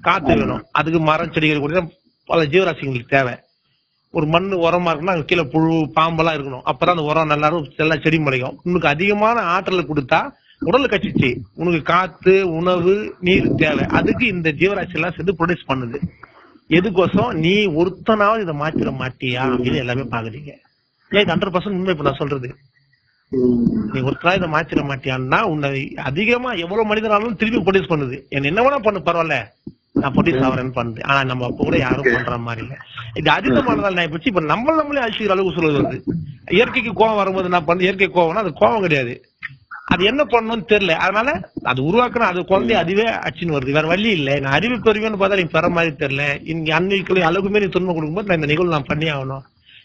காத்து வேணும். அதுக்கு மரம் செடிகள் கூட பல ஜீவராசிங்களுக்கு தேவை. ஒரு மண் உரமா இருக்குன்னா அங்க கீழே புழு பாம்பெல்லாம் இருக்கணும். அப்பதான் அந்த உரம் நல்லா எல்லா செடி முளைக்கும். உனக்கு அதிகமான ஆற்றலை கொடுத்தா உடல் கச்சிச்சு உனக்கு காத்து உணவு நீர் தேவை. அதுக்கு இந்த ஜீவராசி எல்லாம் சேர்ந்து ப்ரொடியூஸ் பண்ணுது. எதுக்கோசம் நீ ஒருத்தனாவது இதை மாத்திர மாட்டியா அப்படின்னு எல்லாமே பாக்குறீங்க ஏன் இது ஹண்ட்ரட் பர்சன்ட் உண்மை இப்ப நான் சொல்றது. நீ ஒருத்தரா இதை மாத்திர மாட்டியான்னா உன்னை அதிகமா எவ்வளவு மனிதனாலும் திருப்பி ப்ரொடியூஸ் பண்ணுது. என்ன என்ன வேணா பண்ணு பரவாயில்ல. நான் ப்ரொடியூஸ் ஆகிறேன்னு பண்ணுது ஆனா நம்ம அப்ப கூட யாரும் பண்ற மாதிரி இல்ல. இது அதிகமானதால் நான் இப்ப இப்ப நம்ம நம்மளே அழிச்சிக்கிற அளவுக்கு சொல்லுது வருது. இயற்கைக்கு கோவம் வரும்போது நான் பண்ணு இயற்கை கோவம்னா அது கோவம் கிடையாது. அது என்ன பண்ணணும்னு தெரியல. அதனால அது உருவாக்கணும் அது குழந்தை அதுவே அச்சின்னு வருது. வேற வழி இல்ல. நான் அறிவு பெறுவேன்னு பார்த்தா நீ பெற மாதிரி தெரியல. இங்க அன்னைக்குள்ள அளவுக்கு நீ துன்பம் கொடுக்கும்போது நான் இந்த நிகழ்வு நான் பண்ணி ஆகணும்.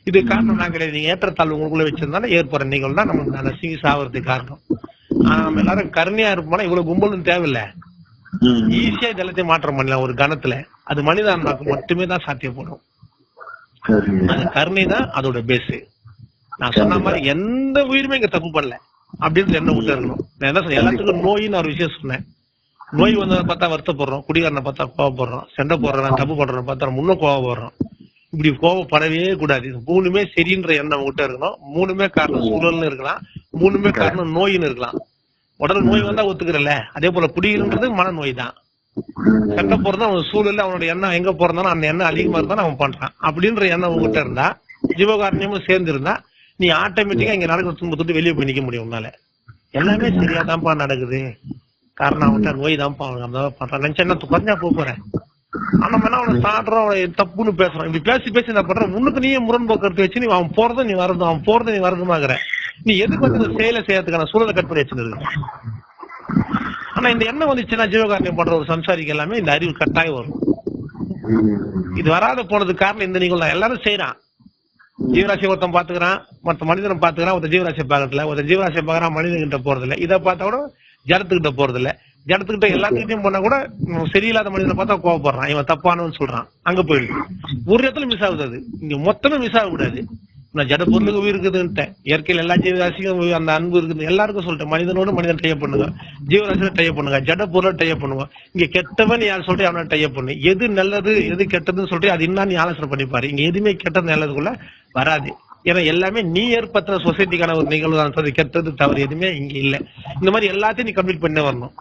இது காரணம் நான் கிடையாது நீங்க ஏற்றத்தாழ்வு உங்களுக்குள்ள வச்சிருந்தாலும் ஏற்படுற நிகழ்வு தான் நமக்கு அந்த சிங்கி சாவறதுக்கு காரணம். ஆனா நம்ம எல்லாரும் கருணையா இருப்போம்னா இவ்வளவு கும்பலும் தேவையில்ல. ஈஸியா இது எல்லாத்தையும் மாற்றம் பண்ணலாம் ஒரு கணத்துல. அது மனித மட்டுமே தான் சாத்தியப்படும். அந்த கருணை தான் அதோட பேஸ் நான் சொன்ன மாதிரி எந்த உயிருமே இங்க தப்பு பண்ணல. அப்படின்னு என்ன விட்டு இருக்கணும்? நான் என்ன சொன்னேன்? எல்லாத்துக்கும் நோயின்னு ஒரு விஷயம் சொன்னேன். நோய் வந்ததை பார்த்தா வருத்தப்படுறோம். குடிகாரனை பார்த்தா கோவப்படுறோம். சண்டை போடுறவன் தப்பு பண்றவன் பார்த்தா இன்னும் கோவப்படுறோம். இப்படி கோவப்படவே கூடாது. இது மூணுமே சரின்ற எண்ணம் விட்டு இருக்கணும். மூணுமே காரணம் சூழல்னு இருக்கலாம். மூணுமே காரணம் நோயின்னு இருக்கலாம். உடல் நோய் வந்தா ஒத்துக்கிறல்ல. அதே போல குடிகிறது மனநோய் தான். சண்டை போறது அவன் சூழல்ல அவனோட எண்ணம் எங்க போறதானோ அந்த எண்ணம் அதிகமா இருந்தா அவன் பண்றான். அப்படின்ற எண்ணம் உங்ககிட்ட இருந்தா ஜீவகாரண்யமும் சேர்ந்து இருந்தா நீ ஆட்டோமேட்டிக்கா இங்க நடக்கிற துன்பத்துட்டு வெளியே போய் நிக்க முடியும் உன்னால. எல்லாமே சரியா தான்ப்பா நடக்குது. காரணம் அவன்கிட்ட நோய் தான்ப்பா அவன் பண்றான். நினைச்சா என்ன குறைஞ்சா போறேன். நம்ம என்ன அவனை சாடுறோம் அவனை தப்புன்னு பேசுறான். இப்படி பேசி பேசி என்ன பண்ற? உனக்கு நீயே முரண்போக்கத்தை வச்சு நீ அவன் போறத நீ வரணும் அவன் போறத நீ வரதுமாக்குற நீ எதுக்கு வந்து இந்த செயலை செய்யறதுக்கான சூழலை கட் பண்ணி வச்சிருக்க ஆனா இந்த எண்ணம் வந்துச்சுன்னா ஜீவகாரண்யம் பண்ற ஒரு சம்சாரிக்கு எல்லாமே இந்த அறிவு கட்டாயம் வரும். இது வராத போனதுக்கு காரணம் இந்த நீங்கள் தான். எல்லாரும் செய்யறான் ஜீவராசி ஒருத்தன் பாத்துக்கிறான் மத்த மனிதனை பாத்துக்கிறான் ஒருத்தன் ஜீவராசியை பாக்கறதுல ஒருத்தன் ஜீவராசியை பாக்குறான் மனிதன்கிட்ட போறது இல்ல இதை பார்த்தா கூட ஜலத்துக்கிட்ட போறது இல்ல ஜடத்துக்கிட்ட எல்லாத்துக்கிட்டையும் போனா கூட சரியில்லாத மனிதனை பார்த்தா கோவப்படுறான். இவன் தப்பானவன்னு சொல்றான். அங்க போயிடுது ஒரு இடத்துல மிஸ் ஆகுது அது. இங்க மொத்தமே மிஸ் ஆகக்கூடாது நான் ஜட பொருளுக்கு உயிர் இருக்குதுன்ட்டேன் இயற்கையில் எல்லா ஜீவராசிக்கும் அந்த அன்பு இருக்குது எல்லாருக்கும் சொல்லிட்டேன். மனிதனோட மனிதன் டைய பண்ணுங்க. ஜீவராசியில டைய பண்ணுங்க. ஜட பொருளை டைய பண்ணுங்க. இங்க கெட்டவன் யார் சொல்லிட்டு அவனை டைய பண்ணு. எது நல்லது எது கெட்டதுன்னு சொல்லிட்டு அது என்ன நீ ஆலோசனை பண்ணிப்பாரு. இங்க எதுவுமே கெட்டது நல்லதுக்குள்ள வராது. ஏன்னா எல்லாமே நீ ஏற்படுத்துற சொசைட்டிக்கான ஒரு நிகழ்வு தான். கெட்டது தவறு எதுவுமே இங்க இல்ல. இந்த மாதிரி எல்லாத்தையும் நீ கம்ப்ளீட் பண்ணே வரணும்.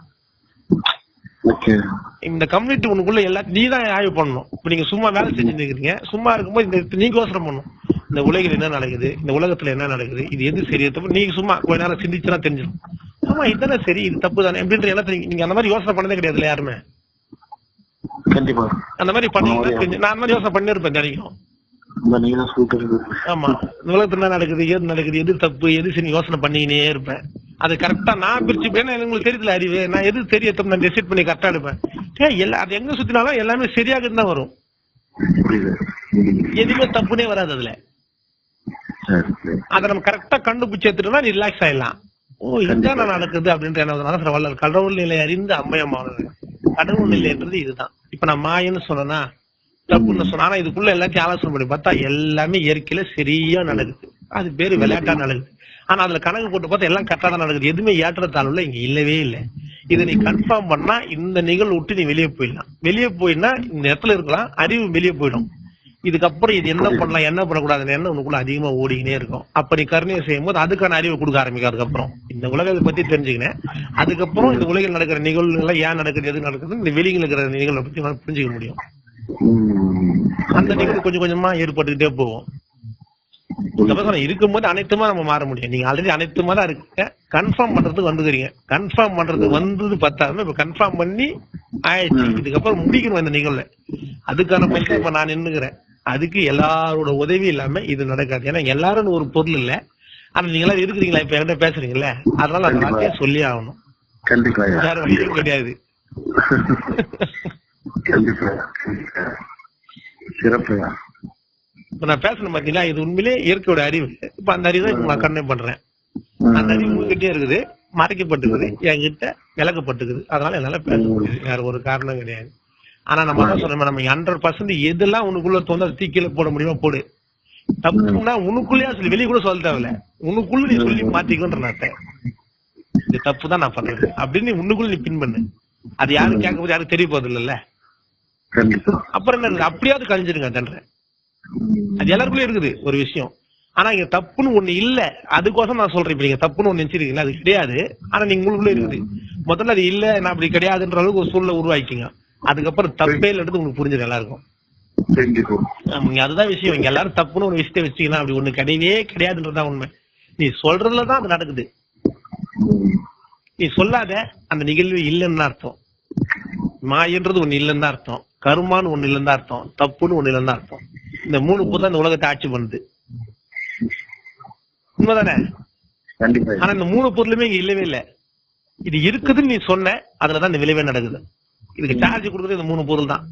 இந்த கம்யூனிட்டி உனக்குள்ள எல்லா நீ தான் ஆய்வு பண்ணணும். இப்ப நீங்க சும்மா வேலை செஞ்சுட்டு இருக்கீங்க சும்மா இருக்கும்போது இந்த நீங்க யோசனை பண்ணணும். இந்த உலகில் என்ன நடக்குது? இந்த உலகத்துல என்ன நடக்குது? இது எது சரி? தப்பு. நீங்க சும்மா கொஞ்ச நேரம் சிந்திச்சுனா தெரிஞ்சிடும் ஆமா இதுதானே சரி? இது தப்பு தானே? அப்படின்ற எல்லாத்தையும் நீங்க அந்த மாதிரி யோசனை பண்ணதே கிடையாதுல்ல யாருமே. கண்டிப்பா. அந்த மாதிரி தெரிஞ்சு- நான் அந்த மாதிரி யோசனை பண்ணிருப்பேன் சொல்றது ஆமா. இந்த உலகத்துல என்ன நடக்குது? ஏது நடக்குது? எது தப்பு? எது சரி? யோசனை பண்ணிக்கினே இருப்பேன். அது கரெக்டா நான் பிரிச்சு ஏன்னா உங்களுக்கு தெரியல அறிவு. நான் எது தப்பு நான் டெசிட் பண்ணி கரெக்டா எடுப்பேன். எல்லா அது எங்க சுத்தினாலும் எல்லாமே சரியாக தான் வரும். எதுவுமே தப்புனே வராது அதுல. அதை நம்ம கரெக்டா கண்டுபிடிச்சு எடுத்துட்டோம்னா நீ ரிலாக்ஸ் ஆயிடலாம். ஓ இதுதான் நடக்குது அப்படின்ற என்ன சார் வள்ளல். கடவுள் நிலை அறிந்து அம்மயமானது கடவுள் நிலைன்றது இதுதான். இப்ப நான் மாயன்னு சொன்னேன்னா தப்புன்னு சொன்னா இதுக்குள்ள எல்லாத்தையும் ஆலோசனை பண்ணி பார்த்தா எல்லாமே இயற்கையில சரியா நடக்குது. அது பேரு விளையாட்டா நடக்குது. ஆனா அதுல கணக்கு போட்டு பார்த்தா எல்லாம் கரெக்டா தான் நடக்குது. எதுவுமே ஏற்றத்தாழ்வுல இங்க இல்லவே இல்லை. இதை நீ கன்ஃபார்ம் பண்ணா இந்த நிகழ்வு விட்டு நீ வெளியே போயிடலாம். வெளியே போயினா இந்த இடத்துல இருக்கலாம் அறிவு வெளியே போயிடும். இதுக்கப்புறம் இது என்ன பண்ணலாம் என்ன பண்ணக்கூடாதுன்னு என்ன உனக்குள்ள அதிகமா ஓடிக்கினே இருக்கும். அப்ப நீ கருணையை செய்யும் போது அதுக்கான அறிவை கொடுக்க ஆரம்பிக்கும். அதுக்கப்புறம் இந்த உலகத்தை பத்தி தெரிஞ்சுக்கினேன். அதுக்கப்புறம் இந்த உலகில் நடக்கிற நிகழ்வுகள் ஏன் நடக்குது எது நடக்குது இந்த வெளியில் இருக்கிற நிகழ்வை பத்தி புரிஞ்சுக்க முடியும். அந்த நிகழ்வு கொஞ்சம் கொஞ்சமா ஏற்பட்டுக்கிட்டே போகும். இருக்கும்போது அனைத்துமா நம்ம மாற முடியும். நீங்க ஆல்ரெடி அனைத்துமா தான் இருக்கீங்க கன்ஃபார்ம் பண்றதுக்கு வந்துக்கிறீங்க. கன்ஃபார்ம் பண்றது வந்தது பத்தாதுமே இப்ப கன்ஃபார்ம் பண்ணி ஆயிடுச்சு. இதுக்கப்புறம் முடிக்கணும் இந்த நிகழ்வுல அதுக்கான பயிற்சி இப்ப நான் நின்னுக்கிறேன். அதுக்கு எல்லாரோட உதவி இல்லாம இது நடக்காது. ஏன்னா எல்லாரும் ஒரு பொருள் இல்ல. ஆனா நீங்க எல்லாரும் இருக்கிறீங்களா? இப்ப என்கிட்ட பேசுறீங்கல்ல. அதனால அந்த வார்த்தையை சொல்லி ஆகணும். வேற வழியும் கிடையாது. சிறப்புயா இப்ப நான் பேசணும் பாத்தீங்களா? இது உண்மையிலே இயற்கையோட அறிவு. இப்ப அந்த அறிவு தான் நான் கண்ணை பண்றேன். அந்த அறிவு உங்ககிட்டயே இருக்குது மறைக்கப்பட்டுக்குது என்கிட்ட விளக்கப்பட்டுக்குது. அதனால என்னால பேச முடியுது. வேற ஒரு காரணம் கிடையாது. ஆனா நம்ம தான் சொல்றோம் நம்ம ஹண்ட்ரட் பர்சன்ட் எதெல்லாம் உனக்குள்ள தோணுதோ அதை தீக்கில போட முடியுமா போடு. தப்புன்னா உனக்குள்ளேயே சொல்லி. வெளியே கூட சொல்ல தேவையில்ல. உனக்குள்ள நீ சொல்லி மாத்திக்கோன்ற நாட்டேன் இது தப்பு தான் நான் பண்றது. அப்படின்னு நீ உன்னுக்குள்ள நீ பின் பண்ணு. அது யாரும் கேட்க போது யாரும் தெரிய கண்டிப்பா. அப்புறம் என்ன? அப்படியாவது கழிஞ்சிருங்க தண்டனை அது எல்லாருக்குள்ளயும் இருக்குது ஒரு விஷயம். ஆனா இங்க தப்புன்னு ஒண்ணு இல்ல. அதுக்கோசம் நான் சொல்றேன். இப்ப நீங்க தப்புன்னு ஒண்ணு நினைச்சிருக்கீங்களா? அது கிடையாது. ஆனா நீங்க உங்களுக்குள்ள இருக்குது. முதல்ல அது இல்ல நான் அப்படி கிடையாதுன்ற அளவுக்கு ஒரு சூழ்நிலை உருவாக்கிங்க. அதுக்கப்புறம் தப்பே இல்லைன்றது உங்களுக்கு புரிஞ்சிடும் எல்லாருக்கும். இங்க அதுதான் விஷயம். இங்க எல்லாரும் தப்புன்னு ஒரு விஷயத்தை வச்சீங்கன்னா அப்படி ஒண்ணு கிடையவே கிடையாதுன்றதுதான் உண்மை. நீ சொல்றதுலதான் அது நடக்குது. நீ சொல்லாத அந்த நிகழ்வு இல்லைன்னு அர்த்தம். மாயன்றது ஒண்ணு இல்லைன்னு அர்த்தம். கருமான்னு ஒண்ணு இல்லைன்னு அர்த்தம். தப்புன்னு ஒண்ணு இல்லைன்னு அர்த்தம். இந்த மூணு பொருள் தான் இந்த உலகத்தை ஆட்சி பண்ணுது. உண்மைதானே. ஆனா இந்த மூணு பொருளுமே இங்க இல்லவே இல்ல. இது இருக்குதுன்னு நீ சொன்ன அதுலதான் இந்த விளைவே நடக்குது. இதுக்கு சார்ஜ் கொடுக்குறது இந்த மூணு பொருள் தான்